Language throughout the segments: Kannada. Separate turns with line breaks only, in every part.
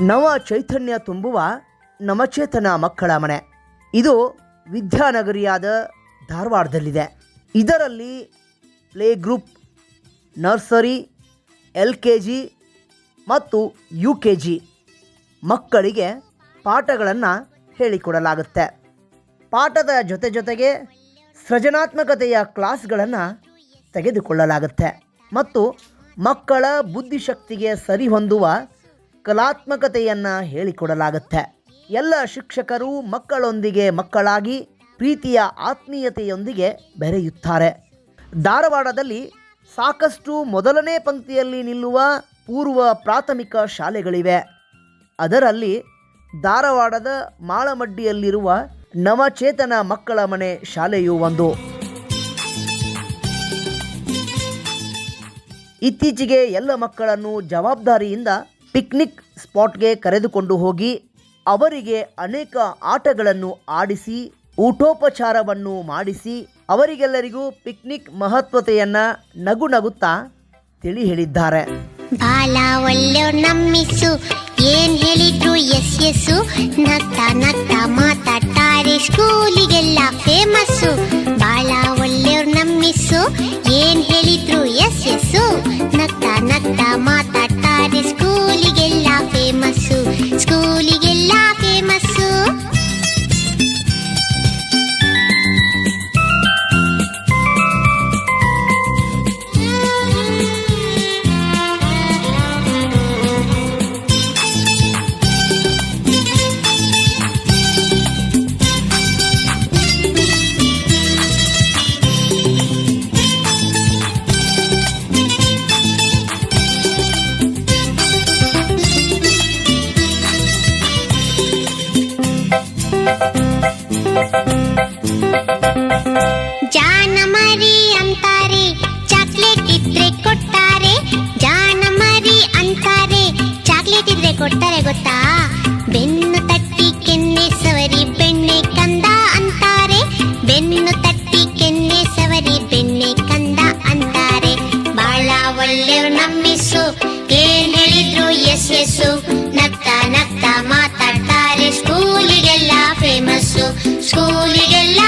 ನವ ಚೈತನ್ಯ ತುಂಬುವ ನವಚೇತನ ಮಕ್ಕಳ ಮನೆ. ಇದು ವಿದ್ಯಾನಗರಿಯಾದ ಧಾರವಾಡದಲ್ಲಿದೆ. ಇದರಲ್ಲಿ play group, nursery, L K G ಮತ್ತು ಯು ಕೆ ಜಿ ಮಕ್ಕಳಿಗೆ ಪಾಠಗಳನ್ನು ಹೇಳಿಕೊಡಲಾಗುತ್ತೆ. ಪಾಠದ ಜೊತೆ ಜೊತೆಗೆ ಸೃಜನಾತ್ಮಕತೆಯ ಕ್ಲಾಸ್ಗಳನ್ನು ತೆಗೆದುಕೊಳ್ಳಲಾಗುತ್ತೆ ಮತ್ತು ಮಕ್ಕಳ ಬುದ್ಧಿಶಕ್ತಿಗೆ ಸರಿಹೊಂದುವ ಕಲಾತ್ಮಕತೆಯನ್ನು ಹೇಳಿಕೊಡಲಾಗುತ್ತೆ. ಎಲ್ಲ ಶಿಕ್ಷಕರು ಮಕ್ಕಳೊಂದಿಗೆ ಮಕ್ಕಳಾಗಿ ಪ್ರೀತಿಯ ಆತ್ಮೀಯತೆಯೊಂದಿಗೆ ಬೆರೆಯುತ್ತಾರೆ. ಧಾರವಾಡದಲ್ಲಿ ಸಾಕಷ್ಟು ಮೊದಲನೇ ಪಂಕ್ತಿಯಲ್ಲಿ ನಿಲ್ಲುವ ಪೂರ್ವ ಪ್ರಾಥಮಿಕ ಶಾಲೆಗಳಿವೆ. ಅದರಲ್ಲಿ ಧಾರವಾಡದ ಮಾಳಮಡ್ಡಿಯಲ್ಲಿರುವ ನವಚೇತನ ಮಕ್ಕಳ ಮನೆ ಶಾಲೆಯು ಒಂದು. ಇತ್ತೀಚೆಗೆ ಎಲ್ಲ ಮಕ್ಕಳನ್ನು ಜವಾಬ್ದಾರಿಯಿಂದ ಪಿಕ್ನಿಕ್ ಸ್ಪಾಟ್ಗೆ ಕರೆದುಕೊಂಡು ಹೋಗಿ ಅವರಿಗೆ ಅನೇಕ ಆಟಗಳನ್ನು ಆಡಿಸಿ, ಊಟೋಪಚಾರವನ್ನು ಮಾಡಿಸಿ, ಅವರಿಗೆಲ್ಲರಿಗೂ ಪಿಕ್ನಿಕ್ ಮಹತ್ವತೆಯನ್ನ ನಗು ನಗುತ್ತಾ ತಿಳಿ ಹೇಳಿದ್ದಾರೆ.
ಬಾಲ ಒಳ್ಳೆಯವ್ರು ನಮ್ಮಿಸ್ಸು ಏನ್ ಹೇಳಿದ್ರು ಎಸ್ ಎಸ್ಸು, ನಗ್ತ ನಗ್ತ ಮಾತಾಡ್ತಾರೆ ಸ್ಕೂಲಿಗೆಲ್ಲ ಫೇಮಸ್ಸು ಬಾಳ ಒಳ್ಳೆಯವ್ರು ನಮ್ಮಿಸ್ಸು ಗೊತ್ತಾ? ಬೆನ್ನು ತಟ್ಟಿ ಕೆನ್ನೆ ಸವರಿ, ಬೆಣ್ಣೆ ಕಂದ ಅಂತಾರೆ. ಬೆನ್ನು ತಟ್ಟಿ ಕೆನ್ನೆ ಸವರಿ, ಬೆಣ್ಣೆ ಕಂದ ಅಂತಾರೆ. ಬಾಳ ಒಳ್ಳೆಯವ್ರು ನಮ್ಮಿಸು, ಏನ್ ಹೇಳಿದ್ರು ಎಸ್ ಎಸ್ಸು. ನಗ್ತಾ ನಗ್ತಾ ಮಾತಾಡ್ತಾರೆ, ಸ್ಕೂಲಿಗೆಲ್ಲ ಫೇಮಸ್ಸು ಸ್ಕೂಲಿಗೆಲ್ಲ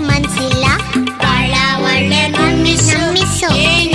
manzilla. Pala wale mamiso. Mamiso.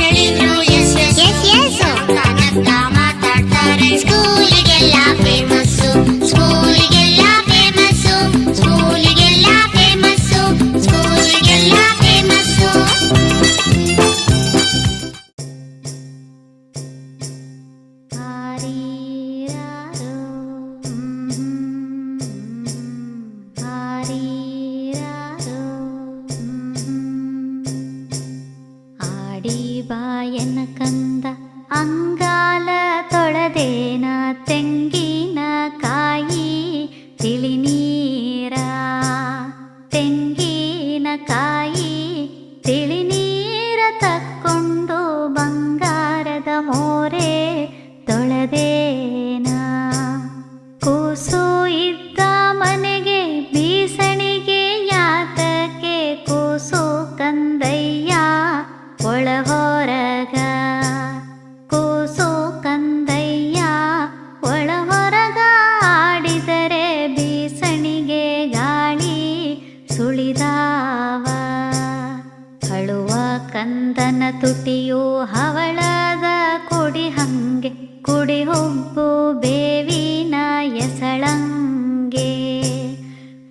ಕೊಡಿ ಹಂಗೆ ಕುಡಿ ಹೊಂಪು ಬೇವಿನ ಎಸಳಂಗೆ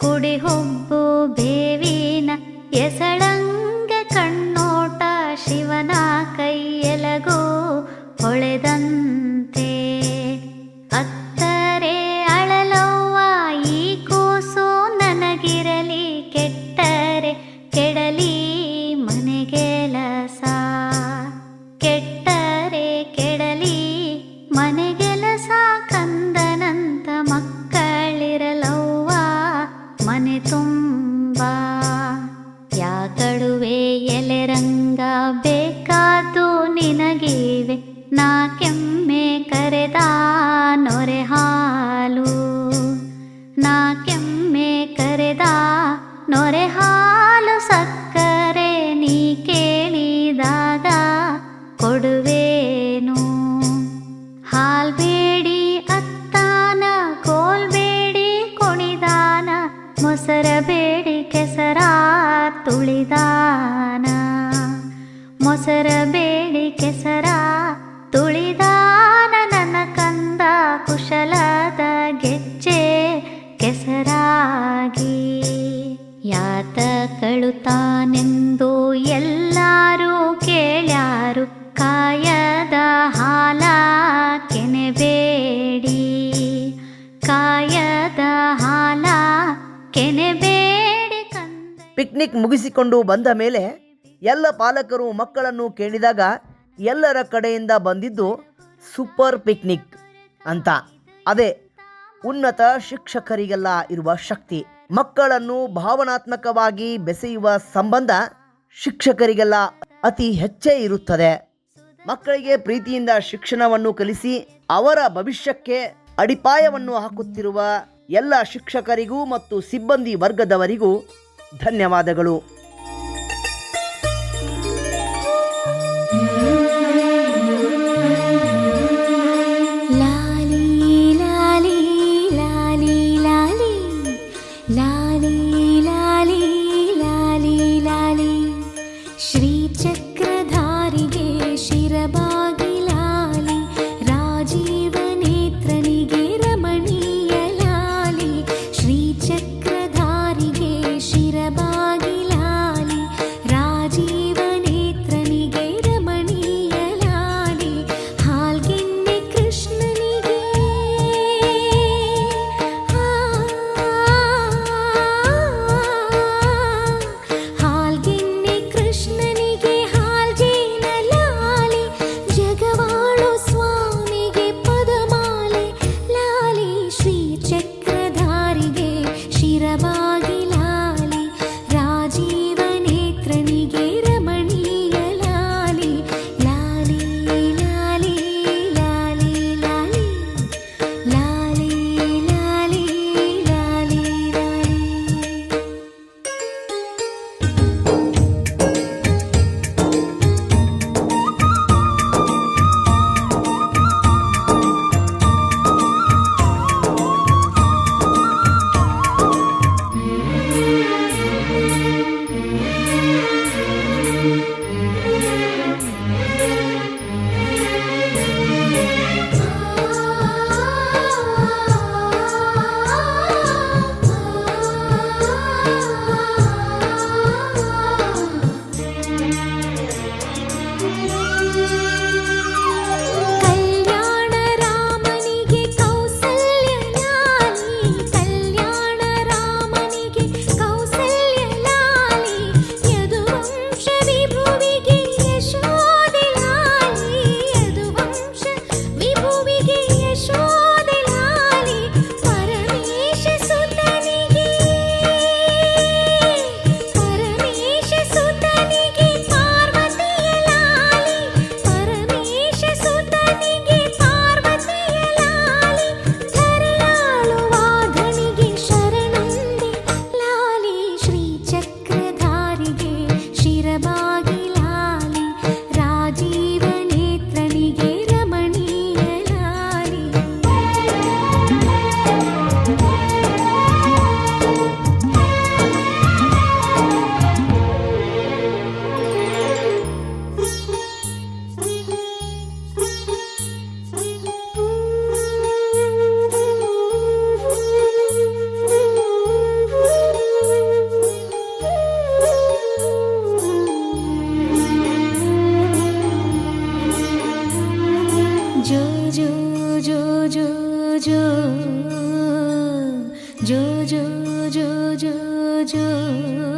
ಕುಡಿ ಹೊಂಪು ಬೇವಿನ ಎಸಳಂಗೆ ಕಣ್ಣೋಟ ಶಿವನ ಕೈಯಲಗೋ ಹೊಳೆದನ್ ನೊರೆ ಹಾಲು ಸಕ್ಕರೆ ನೀ ಕೇಳಿದಾಗ ಕೊಡುವೇನು. ಹಾಲ್ಬೇಡಿ ಅತ್ತಾನ, ಕೋಲ್ ಬೇಡಿ, ಕುಣಿದಾನ ಮೊಸರಬೇಡಿ ಕೆಸರ ತುಳಿದಾನ. ಮೊಸರಬೇಡಿ
ಪಿಕ್ನಿಕ್ ಮುಗಿಸಿಕೊಂಡು ಬಂದ ಮೇಲೆ ಎಲ್ಲ ಪಾಲಕರು ಮಕ್ಕಳನ್ನು ಕೇಳಿದಾಗ ಎಲ್ಲರ ಕಡೆಯಿಂದ ಬಂದಿದ್ದು ಸೂಪರ್ ಪಿಕ್ನಿಕ್ ಅಂತ. ಅದೇ ಉನ್ನತ ಶಿಕ್ಷಕರಿಗೆಲ್ಲ ಇರುವ ಶಕ್ತಿ. ಮಕ್ಕಳನ್ನು ಭಾವನಾತ್ಮಕವಾಗಿ ಬೆಸೆಯುವ ಸಂಬಂಧ ಶಿಕ್ಷಕರಿಗೆಲ್ಲ ಅತಿ ಹೆಚ್ಚೇ ಇರುತ್ತದೆ. ಮಕ್ಕಳಿಗೆ ಪ್ರೀತಿಯಿಂದ ಶಿಕ್ಷಣವನ್ನು ಕಲಿಸಿ ಅವರ ಭವಿಷ್ಯಕ್ಕೆ ಅಡಿಪಾಯವನ್ನು ಹಾಕುತ್ತಿರುವ ಎಲ್ಲ ಶಿಕ್ಷಕರಿಗೂ ಮತ್ತು ಸಿಬ್ಬಂದಿ ವರ್ಗದವರಿಗೂ ಧನ್ಯವಾದಗಳು.
जो जो
जो जो जो।